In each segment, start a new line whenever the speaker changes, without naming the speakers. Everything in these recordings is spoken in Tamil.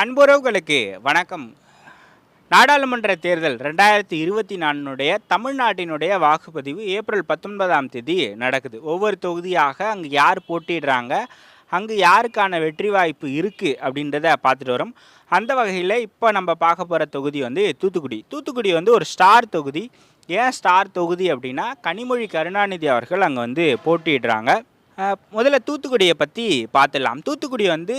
அன்புறவுகளுக்கு வணக்கம். நாடாளுமன்ற தேர்தல் ரெண்டாயிரத்தி இருபத்தி நாலினுடைய தமிழ்நாட்டினுடைய வாக்குப்பதிவு ஏப்ரல் பத்தொன்பதாம் தேதி நடக்குது. ஒவ்வொரு தொகுதியாக அங்கே யார் போட்டிடுறாங்க அங்கே யாருக்கான வெற்றி வாய்ப்பு இருக்குது அப்படின்றத பார்த்துட்டு வரோம். அந்த வகையில் இப்போ நம்ம பார்க்க போகிற தொகுதி வந்து தூத்துக்குடி. தூத்துக்குடி வந்து ஒரு ஸ்டார் தொகுதி. ஏன் ஸ்டார் தொகுதி அப்படின்னா கனிமொழி கருணாநிதி அவர்கள் அங்கே வந்து போட்டியிடுறாங்க. முதல்ல தூத்துக்குடியை பற்றி பார்த்துடலாம். தூத்துக்குடி வந்து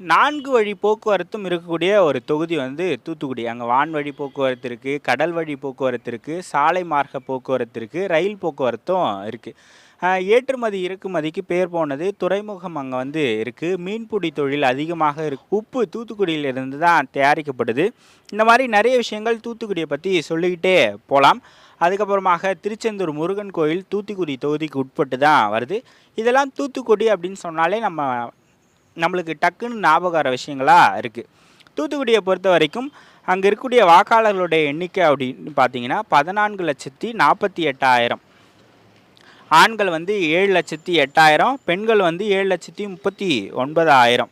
நான்கு வழி போக்குவரத்தும் இருக்கக்கூடிய ஒரு தொகுதி வந்து தூத்துக்குடி. அங்கே வான்வழி போக்குவரத்து இருக்குது கடல் வழி போக்குவரத்து இருக்குது சாலை மார்க்க போக்குவரத்து இருக்குது ரயில் போக்குவரத்தும் இருக்குது ஏற்றுமதி இறக்குமதிக்கு பேர் போனது துறைமுகம் அங்கே வந்து இருக்குது மீன்பிடி தொழில் அதிகமாக இருக்கு உப்பு தூத்துக்குடியிலிருந்து தான் தயாரிக்கப்படுது. இந்த மாதிரி நிறைய விஷயங்கள் தூத்துக்குடியை பற்றி சொல்லிக்கிட்டே போகலாம் அதுக்கப்புறமாக திருச்செந்தூர் முருகன் கோயில் தூத்துக்குடி தொகுதிக்கு உட்பட்டு தான் வருது. இதெல்லாம் தூத்துக்குடி அப்படின்னு சொன்னாலே நம்ம நம்மளுக்கு டக்குன்னு ஞாபகம் வர விஷயங்களாக இருக்குது தூத்துக்குடியை பொறுத்த வரைக்கும் அங்கே இருக்கக்கூடிய வாக்காளர்களுடைய எண்ணிக்கை அப்படின்னு பார்த்தீங்கன்னா பதினான்கு லட்சத்தி நாற்பத்தி எட்டாயிரம். ஆண்கள் வந்து ஏழு லட்சத்தி எட்டாயிரம் பெண்கள் வந்து ஏழு லட்சத்தி முப்பத்தி ஒன்பதாயிரம்.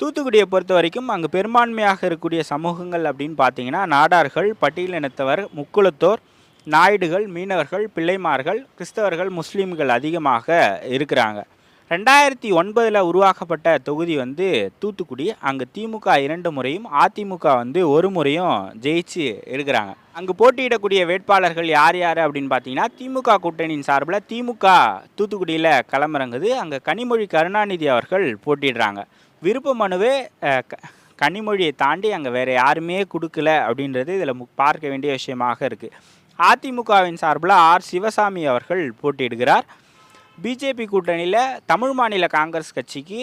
தூத்துக்குடியை பொறுத்த வரைக்கும் அங்கே பெரும்பான்மையாக இருக்கக்கூடிய சமூகங்கள் அப்படின்னு பார்த்தீங்கன்னா நாடார்கள் பட்டியலினத்தவர் முக்குளத்தோர் நாயுடுகள் மீனவர்கள் பிள்ளைமார்கள் கிறிஸ்தவர்கள் முஸ்லீம்கள் அதிகமாக இருக்கிறாங்க. ரெண்டாயிரத்தி ஒன்பதில் உருவாக்கப்பட்ட தொகுதி வந்து தூத்துக்குடி. அங்கே திமுக இரண்டு முறையும் அதிமுக வந்து ஒரு முறையும் ஜெயிச்சு இருக்கிறாங்க. அங்கே போட்டியிடக்கூடிய வேட்பாளர்கள் யார் யார் அப்படின்னு பார்த்தீங்கன்னா திமுக கூட்டணியின் சார்பில் திமுக தூத்துக்குடியில் களமிறங்குது. அங்கே கனிமொழி கருணாநிதி அவர்கள் போட்டிடுறாங்க விருப்ப மனுவே க- கனிமொழியை தாண்டி அங்கே வேறு யாருமே கொடுக்கல அப்படின்றது இதில் பார்க்க வேண்டிய விஷயமாக இருக்குது அதிமுகவின் சார்பில் ஆர். சிவசாமி அவர்கள் போட்டியிடுகிறார். பிஜேபி கூட்டணியில் தமிழ் மாநில காங்கிரஸ் கட்சிக்கு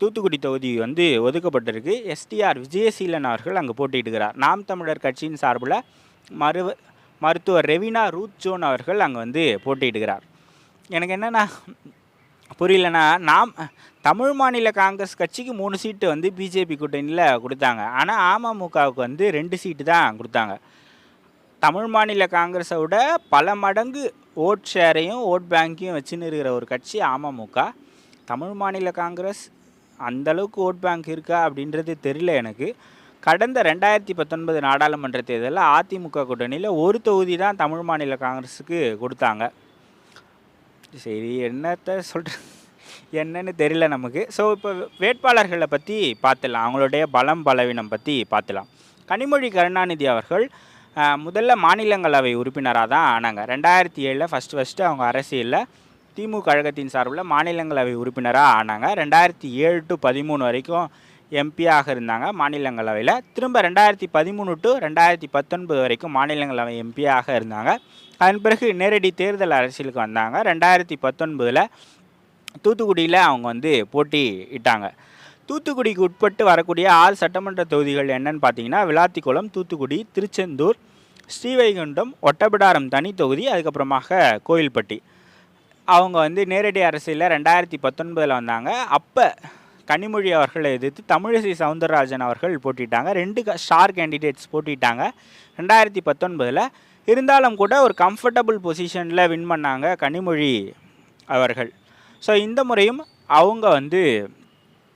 தூத்துக்குடி தொகுதி வந்து ஒதுக்கப்பட்டிருக்கு. எஸ்டிஆர் விஜயசீலன் அவர்கள் அங்கே போட்டியிடுகிறார். நாம் தமிழர் கட்சியின் சார்பில் மருவ மருத்துவர் ரெவினா ரூத் ஜோன் அவர்கள் அங்கே வந்து போட்டியிடுகிறார். எனக்கு என்னென்னா புரியலன்னா நாம் தமிழ் மாநில காங்கிரஸ் கட்சிக்கு மூணு சீட்டு வந்து பிஜேபி கூட்டணியில் கொடுத்தாங்க. ஆனால் அமமுகவுக்கு வந்து ரெண்டு சீட்டு தான் கொடுத்தாங்க. தமிழ் மாநில காங்கிரஸை விட பல மடங்கு ஓட் ஷேரையும் ஓட் பேங்க்கையும் வச்சுன்னு இருக்கிற ஒரு கட்சி அமமுக. தமிழ் மாநில காங்கிரஸ் அந்த அளவுக்கு ஓட் பேங்க் இருக்கா அப்படின்றது தெரியல எனக்கு. கடந்த ரெண்டாயிரத்தி பத்தொன்பது நாடாளுமன்ற தேர்தலில் அதிமுக கூட்டணியில் ஒரு தொகுதி தான் தமிழ் மாநில காங்கிரஸுக்கு கொடுத்தாங்க. சரி என்னத்த சொல்கிற என்னன்னு தெரியல நமக்கு. ஸோ இப்போ வேட்பாளர்களை பற்றி பார்த்துடலாம். அவங்களுடைய பலம் பலவீனம் பற்றி பார்த்துலாம் கனிமொழி கருணாநிதி அவர்கள் முதல்ல மாநிலங்களவை உறுப்பினராக தான் ஆனாங்க. ரெண்டாயிரத்தி ஏழில் ஃபஸ்ட்டு ஃபஸ்ட்டு அவங்க அரசியலில் திமுக கழகத்தின் சார்பில் மாநிலங்களவை உறுப்பினராக ஆனாங்க. ரெண்டாயிரத்தி ஏழு டு பதிமூணு வரைக்கும் எம்பியாக இருந்தாங்க மாநிலங்களவையில். திரும்ப ரெண்டாயிரத்தி பதிமூணு டு ரெண்டாயிரத்தி பத்தொன்பது வரைக்கும் மாநிலங்களவை எம்பியாக இருந்தாங்க. அதன் பிறகு நேரடி தேர்தல் அரசியலுக்கு வந்தாங்க. ரெண்டாயிரத்தி பத்தொன்பதில் தூத்துக்குடியில் அவங்க வந்து போட்டியிட்டாங்க. தூத்துக்குடிக்கு உட்பட்டு வரக்கூடிய ஆறு சட்டமன்ற தொகுதிகள் என்னன்னு பார்த்தீங்கன்னா விளாத்திக்குளம் தூத்துக்குடி திருச்செந்தூர் ஸ்ரீவைகுண்டம் ஒட்டபிடாரம் தனி தொகுதி அதுக்கப்புறமாக கோயில்பட்டி. அவங்க வந்து நேரடி அரசியலில் ரெண்டாயிரத்தி பத்தொன்பதில் வந்தாங்க. அப்போ கனிமொழி அவர்களை எதிர்த்து தமிழிசை சவுந்தரராஜன் அவர்கள் போட்டிட்டாங்க ரெண்டு க- ஸ்டார் கேண்டிடேட்ஸ் போட்டிட்டாங்க ரெண்டாயிரத்தி பத்தொன்பதில் இருந்தாலும் கூட ஒரு கம்ஃபர்டபுள் பொசிஷனில் வின் பண்ணாங்க கனிமொழி அவர்கள். ஸோ இந்த முறையும் அவங்க வந்து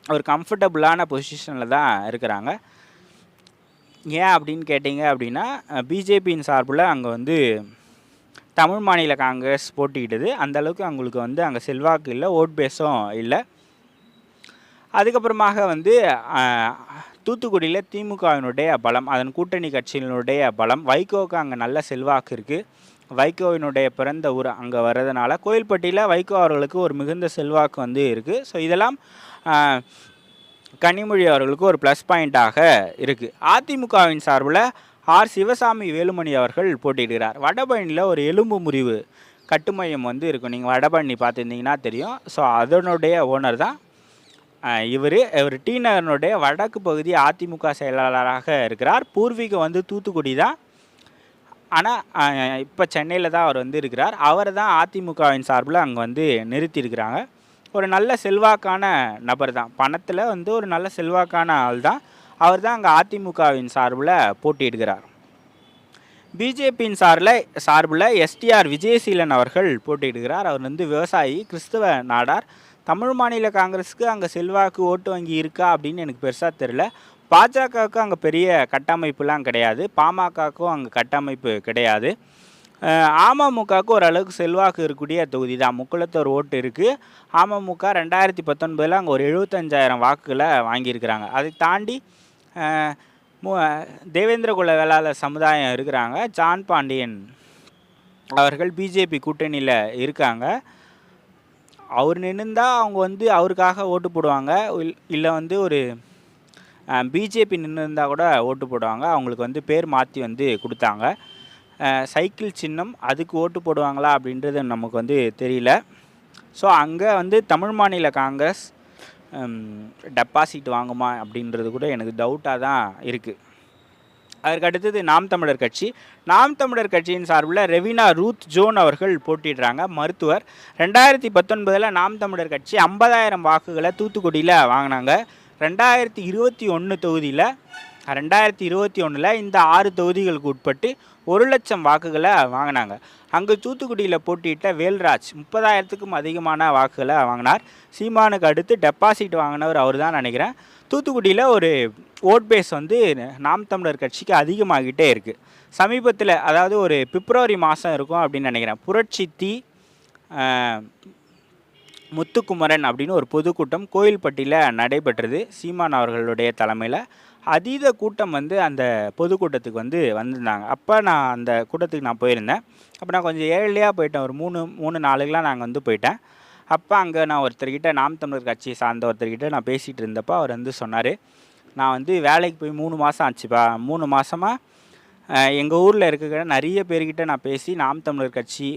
ஒரு கம்ஃபர்டபுளான பொசிஷனில் தான் இருக்கிறாங்க. ஏன் அப்படின்னு கேட்டிங்க அப்படின்னா பிஜேபியின் சார்பில் அங்கே வந்து தமிழ் மாநில காங்கிரஸ் போட்டிக்கிட்டது அந்தளவுக்கு அவங்களுக்கு வந்து அங்கே செல்வாக்கு இல்லை ஓட் பேஸும் இல்லை. அதுக்கப்புறமாக வந்து தூத்துக்குடியில் திமுகவினுடைய பலம் அதன் கூட்டணி கட்சியினுடைய பலம் வைகோவுக்கு அங்கே நல்ல செல்வாக்கு இருக்குது வைகோவினுடைய பிறந்த ஊர் அங்கே வர்றதுனால கோயில்பட்டியில் வைகோ அவர்களுக்கு ஒரு மிகுந்த செல்வாக்கு வந்து இருக்குது ஸோ இதெல்லாம் கனிமொழி அவர்களுக்கு ஒரு ப்ளஸ் பாயிண்ட்டாக இருக்குது அதிமுகவின் சார்பில் ஆர். சிவசாமி வேலுமணி அவர்கள் போட்டியிடுகிறார். வடபழனியில் ஒரு எலும்பு முறிவு கட்டுமையம் வந்து இருக்கும் நீங்கள் வடபழனி பார்த்துருந்தீங்கன்னா தெரியும். ஸோ அதனுடைய ஓனர் தான் இவர். இவர் டி நகரனுடைய வடக்கு பகுதி அதிமுக செயலாளராக இருக்கிறார். பூர்வீகம் வந்து தூத்துக்குடி தான். ஆனால் இப்போ சென்னையில் தான் அவர் வந்து இருக்கிறார். அவர் தான் அதிமுகவின் சார்பில் அங்கே வந்து நிறுத்தியிருக்கிறாங்க. ஒரு நல்ல செல்வாக்கான நபர் தான். பணத்தில் வந்து ஒரு நல்ல செல்வாக்கான ஆள் தான். அவர் தான் அங்கே அதிமுகவின் சார்பில் போட்டியிடுகிறார். பிஜேபியின் சார்பில் சார்பில் எஸ்டிஆர் விஜயசீலன் அவர்கள் போட்டியிடுகிறார். அவர் வந்து விவசாயி கிறிஸ்தவ நாடார். தமிழ் மாநில காங்கிரஸுக்கு அங்கே செல்வாக்கு ஓட்டு வங்கி இருக்கா அப்படின்னு எனக்கு பெருசாக தெரில பாஜகவுக்கும் அங்கே பெரிய கட்டமைப்புலாம் கிடையாது. பாமகவுக்கும் அங்கே கட்டமைப்பு கிடையாது. அமமுகவுக்கு ஓரளவுக்கு செல்வாக்கு இருக்கக்கூடிய தொகுதி தான். முக்குளத்தோர் ஓட்டு இருக்குது அமமுக ரெண்டாயிரத்தி பத்தொன்பதில் அங்கே ஒரு எழுபத்தஞ்சாயிரம் வாக்குகளை வாங்கியிருக்கிறாங்க. அதை தாண்டி தேவேந்திரகுல மு- வேளாளர் சமுதாயம் இருக்கிறாங்க. ஜான் பாண்டியன் அவர்கள் பிஜேபி கூட்டணியில் இருக்காங்க. அவர் நின்றுந்தால் அவங்க வந்து அவருக்காக ஓட்டு போடுவாங்க. இல்லை வந்து ஒரு பிஜேபி நின்று இருந்தால் கூட ஓட்டு போடுவாங்க. அவங்களுக்கு வந்து பேர் மாற்றி வந்து கொடுத்தாங்க. சைக்கிள் சின்னம் அதுக்கு ஓட்டு போடுவாங்களா அப்படின்றது நமக்கு வந்து தெரியல. ஸோ அங்கே வந்து தமிழ் மாநில காங்கிரஸ் டெபாசிட் வாங்குமா அப்படின்றது கூட எனக்கு டவுட்டாக தான் இருக்குது அதற்கு அடுத்தது நாம் தமிழர் கட்சி. நாம் தமிழர் கட்சியின் சார்பில் ரெவினா ரூத் ஜோன் அவர்கள் போட்டிடுறாங்க மருத்துவர். ரெண்டாயிரத்தி பத்தொன்பதில் நாம் தமிழர் கட்சி ஐம்பதாயிரம் வாக்குகளை தூத்துக்குடியில் வாங்கினாங்க. ரெண்டாயிரத்தி இருபத்தி ஒன்று தொகுதியில் ரெண்டாயிரத்தி இருபத்தி ஒன்றில் இந்த ஆறு தொகுதிகளுக்கு உட்பட்டு ஒரு லட்சம் வாக்குகளை வாங்கினாங்க. அங்கே தூத்துக்குடியில் போட்டியிட்ட வேல்ராஜ் முப்பதாயிரத்துக்கும் அதிகமான வாக்குகளை வாங்கினார். சீமானுக்கு அடுத்து டெபாசிட் வாங்கினவர் அவர் தான் நினைக்கிறேன். தூத்துக்குடியில் ஒரு ஓட் பேஸ் வந்து நாம் தமிழர் கட்சிக்கு அதிகமாகிட்டே இருக்குது சமீபத்தில் அதாவது ஒரு பிப்ரவரி மாதம் இருக்கும் அப்படின்னு நினைக்கிறேன். புரட்சி தீ முத்துக்குமரன் அப்படின்னு ஒரு பொதுக்கூட்டம் கோயில்பட்டியில் நடைபெற்றது. சீமான் அவர்களுடைய தலைமையில் அதீத கூட்டம் வந்து அந்த பொதுக்கூட்டத்துக்கு வந்து வந்திருந்தாங்க. அப்போ நான் அந்த கூட்டத்துக்கு நான் போயிருந்தேன். அப்போ நான் கொஞ்சம் ஏர்லியாக போயிட்டேன். ஒரு மூணு மூணு நாளுக்கெலாம் நாங்கள் வந்து போயிட்டேன். அப்போ அங்கே நான் ஒருத்தர்கிட்ட நாம் தமிழர் கட்சியை சார்ந்த ஒருத்தர்கிட்ட நான் பேசிகிட்டு இருந்தப்போ அவர் வந்து சொன்னார் நான் வந்து வேலைக்கு போய் மூணு மாதம் ஆச்சுப்பா. மூணு மாதமாக எங்கள் ஊரில் இருக்கிற நிறைய பேர்கிட்ட நான் பேசி நாம் தமிழர் கட்சி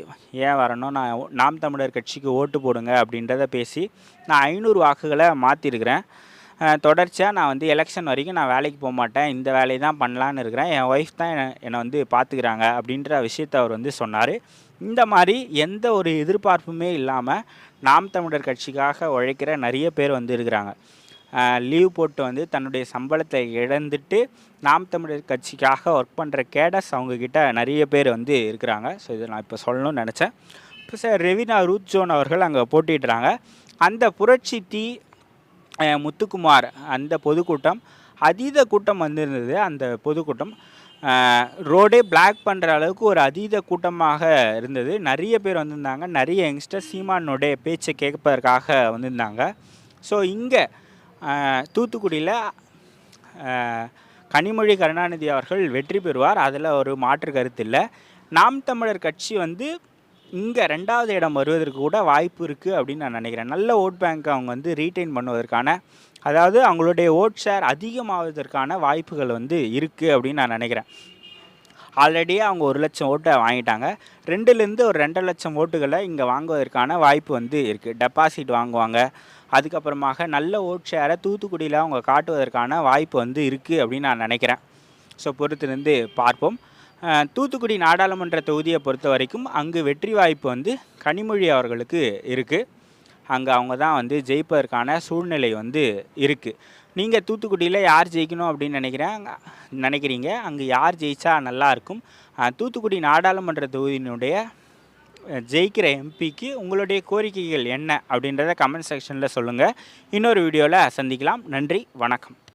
ஏன் வரணும்? நான் நாம் தமிழர் கட்சிக்கு ஓட்டு போடுங்க அப்படின்றத பேசி நான் ஐநூறு வாக்குகளை மாற்றிருக்கிறேன் தொடர்ச்சியாக நான் வந்து எலெக்ஷன் வரைக்கும் நான் வேலைக்கு போக மாட்டேன். இந்த வேலையை தான் பண்ணலான்னு இருக்கிறேன். என் ஒய்ஃப் தான் என்னை என்னை வந்து பார்த்துக்கிறாங்க அப்படின்ற விஷயத்தை அவர் வந்து சொன்னார். இந்த மாதிரி எந்த ஒரு எதிர்பார்ப்புமே இல்லாமல் நாம் தமிழர் கட்சிக்காக உழைக்கிற நிறைய பேர் வந்து இருக்கிறாங்க. லீவ் போட்டு வந்து தன்னுடைய சம்பளத்தை இழந்துட்டு நாம் தமிழர் கட்சிக்காக ஒர்க் பண்ணுற கேடஸ் அவங்கக்கிட்ட நிறைய பேர் வந்து இருக்கிறாங்க. ஸோ இதை நான் இப்போ சொல்லணும்னு நினச்சேன். இப்போ சார் ரெவினா ரூத் ஜோன் அவர்கள் அங்கே போட்டிடுறாங்க அந்த புரட்சி தீ முத்துக்குமார் அந்த பொதுக்கூட்டம் அதீத கூட்டம் வந்திருந்தது. அந்த பொதுக்கூட்டம் ரோடே பிளாக் பண்ணுற அளவுக்கு ஒரு அதீத கூட்டமாக இருந்தது. நிறைய பேர் வந்திருந்தாங்க. நிறைய யங்ஸ்டர் சீமானுடைய பேச்சை கேட்பதற்காக வந்திருந்தாங்க. ஸோ இங்கே தூத்துக்குடியில் கனிமொழி கருணாநிதி அவர்கள் வெற்றி பெறுவார். அதில் ஒரு மாற்று கருத்து இல்லை. நாம் தமிழர் கட்சி வந்து இங்கே ரெண்டாவது இடம் வருவதற்கு கூட வாய்ப்பு இருக்குது அப்படின்னு நான் நினைக்கிறேன். நல்ல ஓட் பேங்க் அவங்க வந்து ரீட்டைன் பண்ணுவதற்கான அதாவது அவங்களுடைய ஓட் ஷேர் அதிகமாவதற்கான வாய்ப்புகள் வந்து இருக்குது அப்படின்னு நான் நினைக்கிறேன். ஆல்ரெடியே அவங்க ஒரு லட்சம் ஓட்டை வாங்கிட்டாங்க. ரெண்டுலேருந்து ஒரு ரெண்டரை லட்சம் ஓட்டுகளை இங்கே வாங்குவதற்கான வாய்ப்பு வந்து இருக்குது டெபாசிட் வாங்குவாங்க. அதுக்கப்புறமாக நல்ல ஓட் ஷேரை தூத்துக்குடியில் அவங்க காட்டுவதற்கான வாய்ப்பு வந்து இருக்குது அப்படின்னு நான் நினைக்கிறேன். ஸோ பொறுத்திருந்து பார்ப்போம். தூத்துக்குடி நாடாளுமன்ற தொகுதியை பொறுத்த வரைக்கும் அங்கு வெற்றி வாய்ப்பு வந்து கனிமொழி அவர்களுக்கு இருக்குது அங்கே அவங்க தான் வந்து ஜெயிப்பதற்கான சூழ்நிலை வந்து இருக்குது நீங்கள் தூத்துக்குடியில் யார் ஜெயிக்கணும் அப்படின்னு நினைக்கிறேன்? நினைக்கிறீங்க? அங்கே யார் ஜெயிச்சா நல்லாயிருக்கும் தூத்துக்குடி நாடாளுமன்ற தொகுதியினுடைய ஜெயிக்கிற எம்பிக்கு உங்களுடைய கோரிக்கைகள் என்ன அப்படின்றத கமெண்ட் செக்ஷனில் சொல்லுங்கள் இன்னொரு வீடியோவில் சந்திக்கலாம். நன்றி. வணக்கம்.